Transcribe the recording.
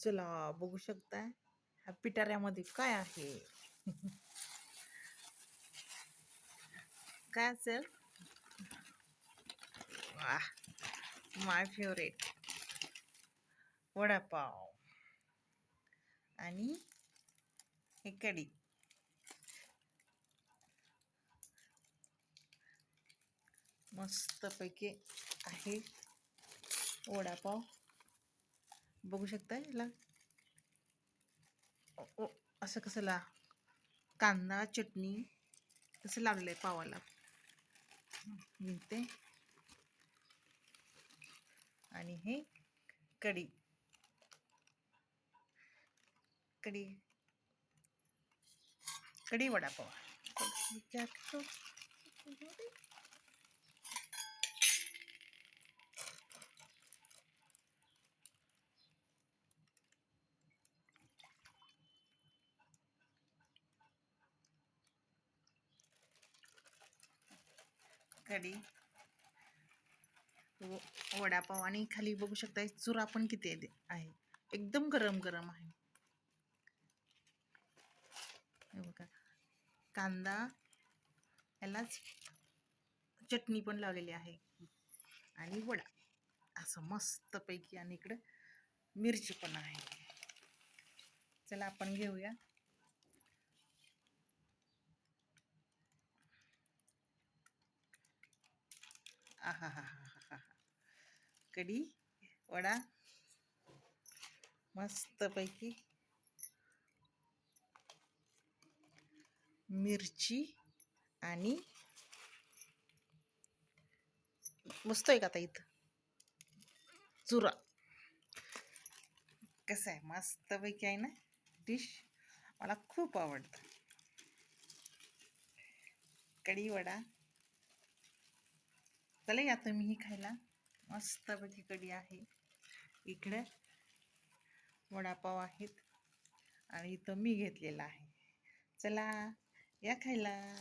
चला बघू शकताय. ह्या पिटाऱ्यामध्ये काय आहे? काय असेल? वाह माय फेवरेट वडापाव. आणि हे कढी. मस्तपैकी आहे वडापाव. बघू शकता याला. ओ, असं कसं ला कांदा चटणी कसं लागलंय पावाला. निघते आणि हे कढी. कढी. कढी वडापाव. कढी व- वडापाव आणि खाली बघू शकता चुरा पण किती आहे आहे. एकदम गरम गरम आहे. हे बघा. कांदा यालाच चटणी पण लावलेली आहे. आणि वडा. असं मस्तपैकी आणि इकडं मिरची पण आहे. चला आपण घेऊया. आहा हा हा हा कढी वडा मस्तपैकी मिरची आणि मस्त आहे का आता इथं? चुरा. कसं आहे मस्तपैकी आहे ना डिश? मला खूप आवडतं. कढी वडा चला या तुम्हीही खायला. मस्तपैकी म्हणजे कढी आहे. इकडं वडापाव आहेत. आणि इथं मी घेतलेला आहे. चला या खायला.